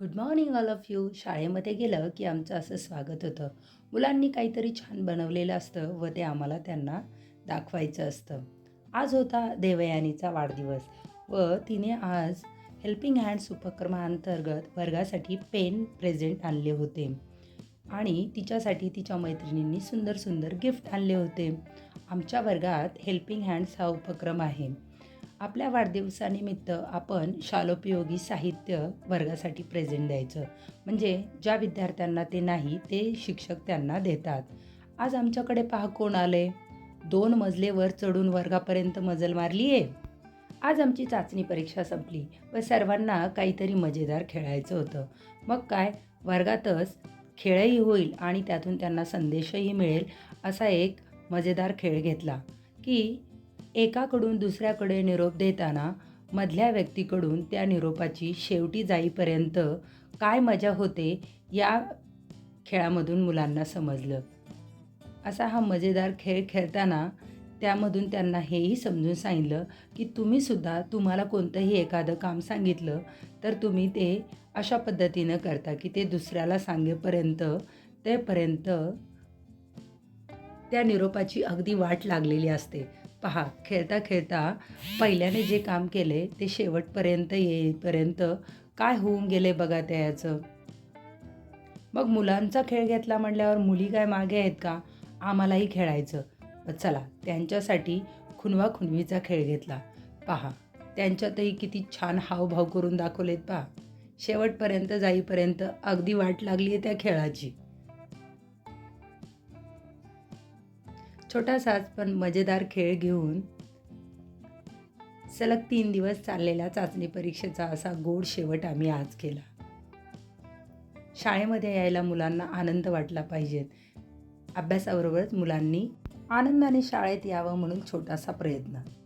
Good morning all of you शाळेमध्ये गेलं की आमचं असं स्वागत होतं. मुलांनी काहीतरी छान बनवलेलं असतं व ते आम्हाला त्यांना दाखवायचं असतं. आज होता देवयानीचा वाढदिवस व तिने आज हेल्पिंग हँड्स उपक्रमाअंतर्गत वर्गासाठी पेन प्रेझेंट आणले होते. आणि तिच्यासाठी तिच्या मैत्रिणींनी सुंदर सुंदर गिफ्ट आणले होते. आमच्या वर्गात हेल्पिंग हँड्स हा उपक्रम आहे. आपल्या वाढदिवसानिमित्त आपण शालोपयोगी साहित्य वर्गासाठी प्रेझेंट द्यायचं. म्हणजे ज्या विद्यार्थ्यांना ते नाही ते शिक्षक त्यांना देतात. आज आमच्याकडे पहा कोण आले दोन मजलेवर चढून वर्गापर्यंत मजल मारली आहे आज आमची चाचणी परीक्षा संपली. व सर्वांना काहीतरी मजेदार खेळायचं होतं. मग काय? वर्गातच खेळही होईल आणि त्यातून त्यांना संदेशही मिळेल असा एक मजेदार खेळ घेतला. की एकाकडून दुसऱ्याकडे निरोप देताना मधल्या व्यक्तीकडून त्या निरोपाची शेवटी जाईपर्यंत काय मजा होते या खेळामधून मुलांना समजलं. असा हा मजेदार खेळ खेळताना त्यामधून त्यांना हेही समजून सांगितलं की तुम्हीसुद्धा तुम्हाला कोणतंही एखादं काम सांगितलं तर तुम्ही ते अशा पद्धतीनं करता की ते दुसऱ्याला सांगेपर्यंत तेपर्यंत त्या निरोपाची अगदी वाट लागलेली असते. पहा खेळता खेळता पहिल्याने जे काम केले ते शेवटपर्यंत येईपर्यंत काय होऊन गेले बघा त्या याचं मग मुलांचा खेळ घेतला म्हटल्यावर मुली काय मागे आहेत का? आम्हालाही खेळायचं. चला त्यांच्यासाठी खुनवा खुनवीचा खेळ घेतला. पहा त्यांच्यातही किती छान हावभाव करून दाखवलेत पहा. शेवटपर्यंत जाईपर्यंत अगदी वाट लागली आहे त्या खेळाची. छोटासाच पण मजेदार खेळ घेऊन सलग तीन दिवस चाललेल्या चाचणी परीक्षेचा असा गोड शेवट आम्ही आज केला. शाळेमध्ये यायला मुलांना आनंद वाटला पाहिजेत. अभ्यासाबरोबरच मुलांनी आनंदाने शाळेत यावं म्हणून छोटासा प्रयत्न.